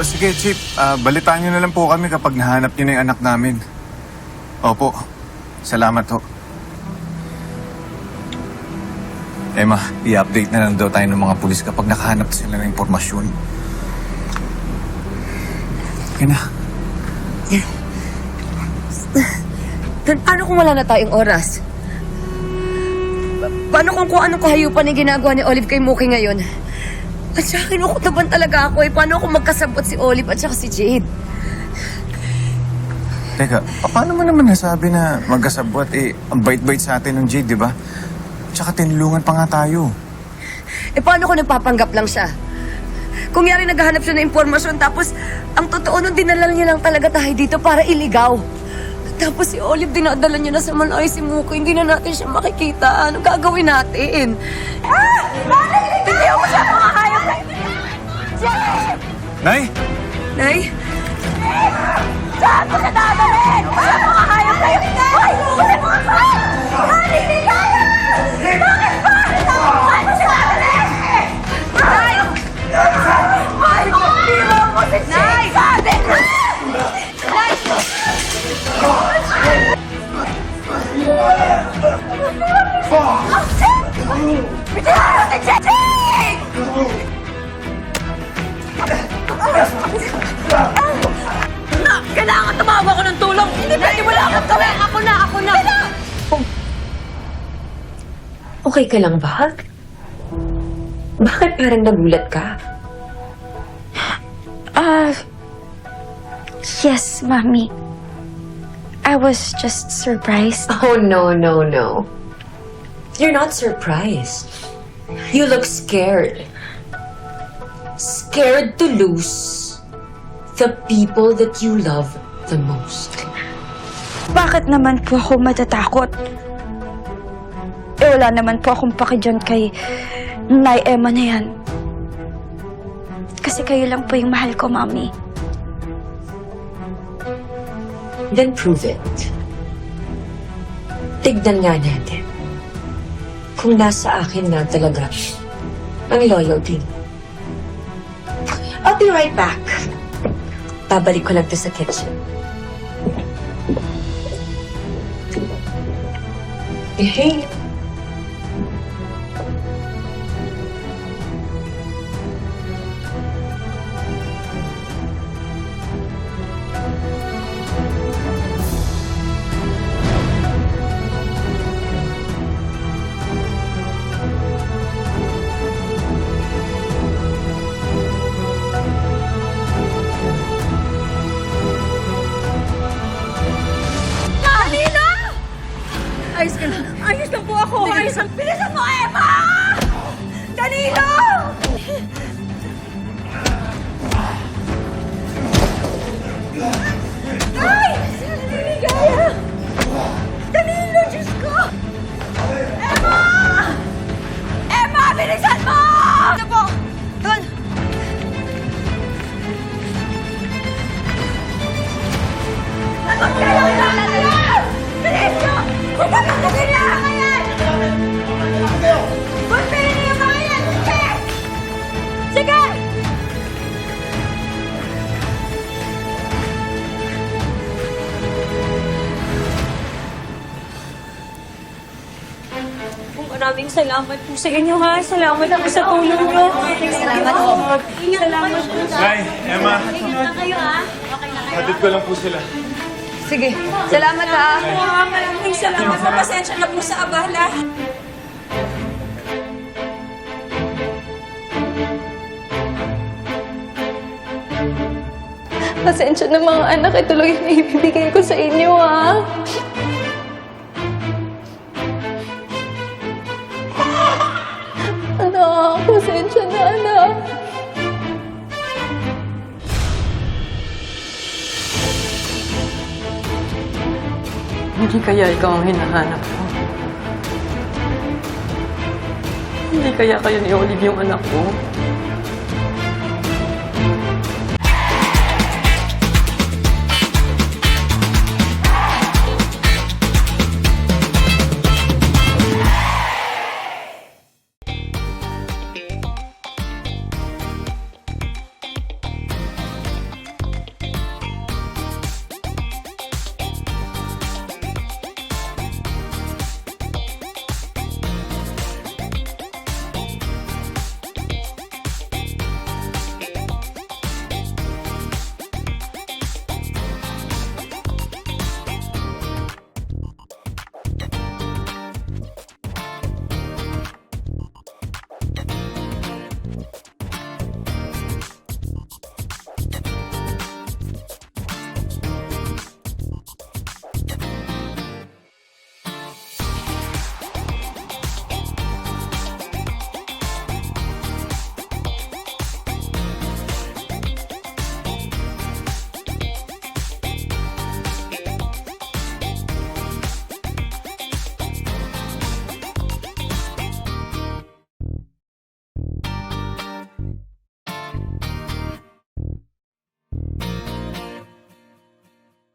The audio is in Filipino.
Sige, Chip. Ah, balitaan niyo na lang po kami kapag nahanap niyo na yung anak namin. Opo. Salamat ho. Emma, i-update na lang daw tayo ng mga pulis kapag nakahanap sila ng impormasyon. Sige na. Then paano kung wala na tayong oras? Pa- Paano kung kung anong kahayupan yung ginagawa ni Olive kay Mookie ngayon? At saka kinukutaban talaga ako eh. Paano kung magkasabot si Olive at saka si Jade? Teka, pa- paano mo naman nasabi na magkasabwat eh, ang bait-bait sa atin ng Jade, di ba? Tsaka tinulungan pa nga tayo. Eh paano kung nagpapanggap lang siya? Kung yari naghahanap siya ng impormasyon tapos ang totoo nun dinala niya lang talaga tayo dito para iligaw. Tapos si Olive dinadala niya na sa Malay si Mookie. Hindi na natin siya makikita. Ano gagawin natin? Ah! Bakit? Hindi ako siya Nay! Nay? Saan mo siya dadalhin? Wala mga hayop yun! Ay! Wala mga hayop! Nay, hindi kaya! Bakit ba? Saan mo siya dadalhin? Nay! Ay! Iwan mo si Nay! Ko! Nay! Bitiwan mo si Chichi! Tumawag ako ng tulong. Hindi pwede wala akong gawin. Ako na, ako na. Okay ka lang ba? Bakit parang nagulat ka? Uh, yes, Mommy. I was just surprised. Oh, no, no, no. You're not surprised. You look scared. Scared to lose the people that you love the most. Bakit naman po ako matatakot? Eh, wala naman po akong paki dyan kay Nay Emma na yan. Kasi kayo lang po yung mahal ko, Mommy. Then prove it. Tignan nga natin kung nasa akin na talaga ang loyalty. I'll be right back. Babalik ko lang to sa kitchen. Hey. Lang. Bilisan mo, Emma! Danilo! Ay! Hindi kaya! Danilo, Diyos ko! Emma! Emma, bilisan mo! Ano po? Doon! Lagot kayo! Lagot! Bilis nyo! Huwag ka Maraming salamat po sa inyo ha. Salamat po sa tulong nyo. Salamat po. Salamat po. Nay, Emma, Ingat kayo ha. hatid ko lang po sila. Sige. Salamat ha. Maraming salamat po. Pasensya na po sa abala. Pasensya na mga anak. Lang yung ibibigay ko sa inyo ha. Hindi kaya ikaw ang hinahanap ko. Hindi kaya kayo ni Olive yung anak ko.